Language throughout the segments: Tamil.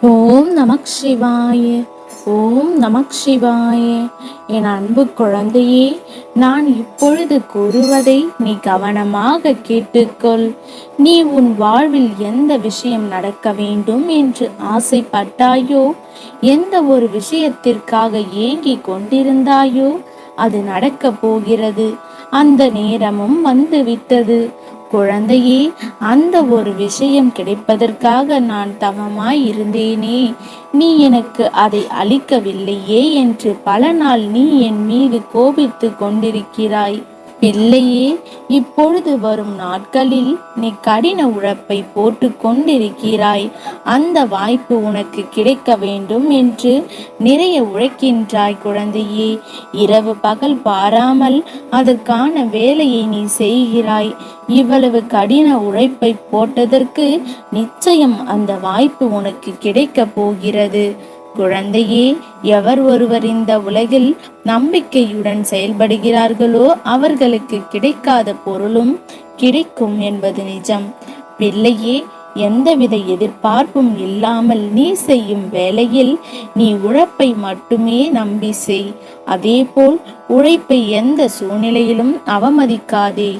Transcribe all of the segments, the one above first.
ஓம் நமக் சிவாய ஓம் நமக் சிவாய. என் அன்பு குழந்தையே நான் இப்பொழுது கூறுவதை நீ கவனமாக கேட்டுக்கொள். நீ உன் வாழ்வில் எந்த விஷயம் நடக்க வேண்டும் என்று ஆசைப்பட்டாயோ எந்த ஒரு விஷயத்திற்காக ஏங்கிக் கொண்டிருந்தாயோ அது நடக்கப் போகிறது. அந்த நேரமும் வந்துவிட்டது. குழந்தையே அந்த ஒரு விஷயம் கிடைப்பதற்காக நான் தவமாய் இருந்தேனே நீ எனக்கு அதை அளிக்கவில்லையே என்று பல நாள் நீ என் மீது கோபித்து கொண்டிருக்கிறாய். பிள்ளையே இப்பொழுது வரும் நாட்களில் நீ கடின உழைப்பை போட்டு கொண்டிருக்கிறாய். அந்த வாய்ப்பு உனக்கு கிடைக்க வேண்டும் என்று நிறைய உழைக்கின்றாய் குழந்தையே. இரவு பகல் பாராமல் அதற்கான வேலையை நீ செய்கிறாய். இவ்வளவு கடின உழைப்பை போட்டதற்கு நிச்சயம் அந்த வாய்ப்பு உனக்கு கிடைக்க போகிறது. குழந்தையே எவர் ஒருவர் இந்த உலகில் நம்பிக்கையுடன் செயல்படுகிறார்களோ அவர்களுக்கு கிடைக்காத பொருளும் கிடைக்கும் என்பது நிஜம். பிள்ளையே எந்தவித எதிர்பார்ப்பும் இல்லாமல் நீ செய்யும் வேலையில் நீ உழைப்பை மட்டுமே நம்பி செய். அதேபோல் உழைப்பை எந்த சூழ்நிலையிலும் அவமதிக்காதே.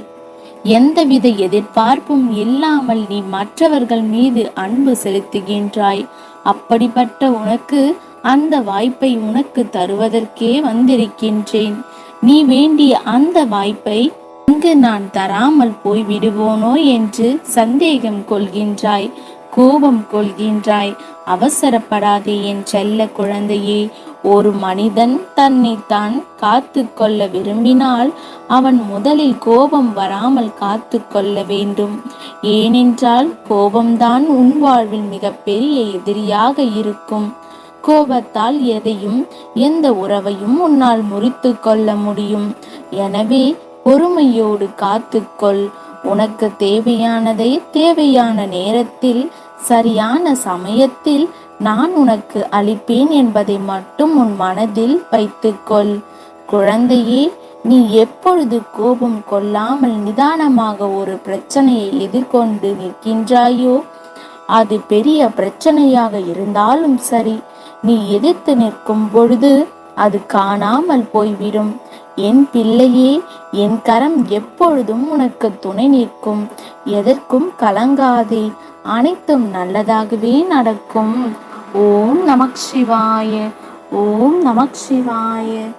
எந்தவித எதிர்பார்ப்பும் இல்லாமல் நீ மற்றவர்கள் மீது அன்பு செலுத்துகின்றாய். அப்படிப்பட்ட உனக்கு அந்த வாய்ப்பை உனக்கு தருவதற்கே வந்திருக்கின்றேன். நீ வேண்டிய அந்த வாய்ப்பை இங்கு நான் தராமல் போய் விடுவோனோ என்று சந்தேகம் கொள்கின்றாய் கோபம் கொள்கின்றாய். அவசரப்படாதே என் செல்ல குழந்தையே ஒரு மனிதன் தன்னை தான் காத்து கொள்ள விரும்பினால் அவன் முதலில் கோபம் வராமல் காத்து கொள்ள வேண்டும். ஏனென்றால் கோபம்தான் உன் வாழ்வில் மிகப்பெரிய எதிரியாக இருக்கும். கோபத்தால் எதையும் எந்த உறவையும் உன்னால் முறித்து கொள்ள முடியும். எனவே பொறுமையோடு காத்துக்கொள். உனக்கு தேவையானதை தேவையான நேரத்தில் சரியான சமயத்தில் நான் உனக்கு அளிப்பேன் என்பதை மட்டும் உன் மனதில் வைத்துக்கொள். குழந்தையே நீ எப்பொழுது கோபம் கொள்ளாமல் நிதானமாக ஒரு பிரச்சனையை எதிர்கொண்டு நிற்கின்றாயோ அது பெரிய பிரச்சனையாக இருந்தாலும் சரி நீ எதிர்த்து நிற்கும் பொழுது அது காணாமல் போய்விடும். என் பிள்ளையே என் கரம் எப்பொழுதும் உனக்கு துணை நிற்கும். எதற்கும் கலங்காதே அனைத்தும் நல்லதாகவே நடக்கும். ஓம் நமக் சிவாய ஓம் நமக் சிவாய.